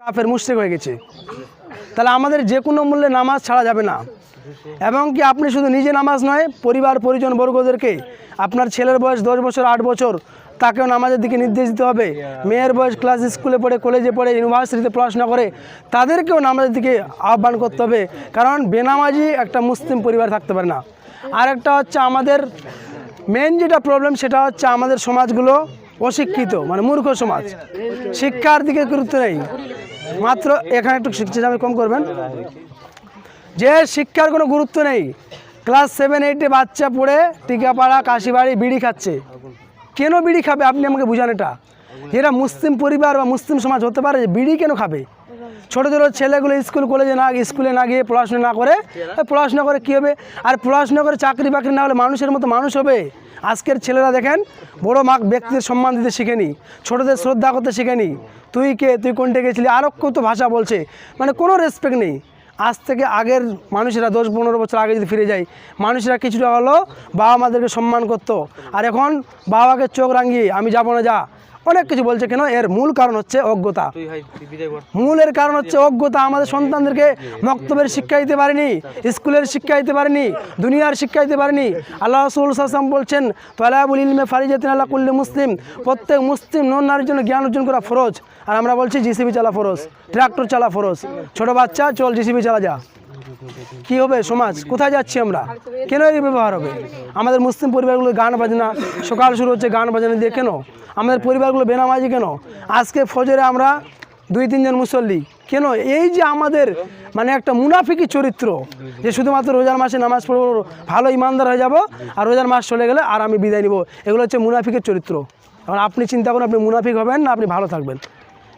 কাফের মুশ্রিক হয়ে গেছে। তাহলে আমাদের যে কোনো মূল্যে নামাজ ছাড়া যাবে না। এবং কি আপনি শুধু নিজে নামাজ নয়, পরিবার, পরিজন বর্গদেরকে, আপনার ছেলের বয়স দশ বছর, আট বছর, তাকেও নামাজের দিকে নির্দেশ দিতে হবে। মেয়ের বয়স ক্লাস স্কুলে পড়ে, কলেজে পড়ে, ইউনিভার্সিটিতে পড়াশোনা করে, তাদেরকেও নামাজের দিকে আহ্বান করতে হবে। কারণ বেনামাজি একটা মুসলিম পরিবার থাকতে পারে না। আর একটা হচ্ছে আমাদের মেন যেটা প্রবলেম সেটা হচ্ছে আমাদের সমাজগুলো অশিক্ষিত মানে মূর্খ সমাজ। শিক্ষার দিকে গুরুত্ব নেই। মাত্র এখানে একটু শিক্ষা আমি কম করবেন। যে শিক্ষার কোনো গুরুত্ব নেই, ক্লাস সেভেন, এইটে বাচ্চা পড়ে টিকাপাড়া, কাশিবাড়ি বিড়ি খাচ্ছে। কেন বিড়ি খাবে? আপনি আমাকে বুঝান এটা। যেটা মুসলিম পরিবার বা মুসলিম সমাজ হতে পারে যে বিড়ি কেন খাবে? ছোটো ছোটো ছেলেগুলো স্কুল, কলেজে না স্কুলে না গিয়ে পড়াশোনা না করে পড়াশোনা করে কী হবে? আর পড়াশোনা করে চাকরি বাকরি না হলে মানুষের মতো মানুষ হবে? আজকের ছেলেরা দেখেন, বড় মা ব্যক্তিদের সম্মান দিতে শিখেনি, ছোটদের শ্রদ্ধা করতে শিখেনি। তুই কে? তুই কোনটা গেছিলি? আরও কত ভাষা বলছে। মানে কোনো রেসপেক্ট নেই। আজ থেকে আগের মানুষেরা দশ পনেরো বছর আগে যদি ফিরে যায়, মানুষেরা কিছুটা হলো বাবা মাদেরকে সম্মান করতো। আর এখন বাবাকে চোখ রাঙিয়ে, আমি যাব না, যা। অনেক কিছু বলছে কেন? এর মূল কারণ হচ্ছে অজ্ঞতা। মূলের কারণ হচ্ছে অজ্ঞতা। আমাদের সন্তানদেরকে বক্তব্যের শিক্ষা দিতে পারেনি স্কুলের শিক্ষা দিতে পারেনি দুনিয়ার শিক্ষা দিতে পারেনি। আল্লাহ রসুল সাল্লাম বলছেন তলাবুল ইলমে ফারিজাতিন আল্লাহ কুল্লি মুসলিম। প্রত্যেক মুসলিম নন নারীর জন্য জ্ঞান অর্জন করা ফরজ। আর আমরা বলছি জিসিবি চালা ফরজ ট্রাক্টর চালা ফরজ। ছোট বাচ্চা চল জিসিবি চালা যা। কি হবে সমাজ? কোথায় যাচ্ছি আমরা? কেন এই ব্যবহার হবে? আমাদের মুসলিম পরিবারগুলো গান বাজনা, সকাল শুরু হচ্ছে গান বাজনা দিয়ে কেন? আমাদের পরিবারগুলো বেনামাজি কেন? আজকে ফজরে আমরা দুই তিনজন মুসল্লি। কেন? এই যে আমাদের মানে একটা মুনাফিকি চরিত্র, যে শুধুমাত্র রোজার মাসে নামাজ পড়ব, ভালো ইমানদার হয়ে যাব আর রোজার মাস চলে গেলে আর আমি বিদায় নিব। এগুলো হচ্ছে মুনাফিকের চরিত্র। এখন আপনি চিন্তা করুন, আপনি মুনাফিক হবেন না আপনি ভালো থাকবেন।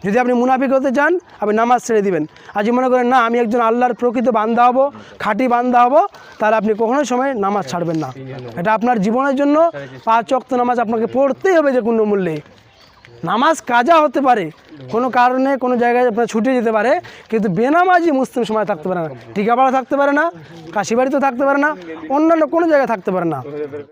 যদি আপনি মুনাফিক হতে চান, আপনি নামাজ ছেড়ে দিবেন। আর মনে করেন, না, আমি একজন আল্লাহর প্রকৃত বান্দা হব, খাঁটি বান্দা হব, তাহলে আপনি কখনোই সময় নামাজ ছাড়বেন না। এটা আপনার জীবনের জন্য পাঁচ অক্ত নামাজ আপনাকে পড়তেই হবে যে কোনো মূল্যে। নামাজ কাজা হতে পারে, কোনো কারণে কোনো জায়গায় আপনার ছুটে যেতে পারে, কিন্তু বেনামাজি মুসলিম সময় থাকতে পারে না। টিকাপাড়া থাকতে পারে না, কাশিবাড়িতেও থাকতে পারে না, অন্যান্য কোনো জায়গায় থাকতে পারে না।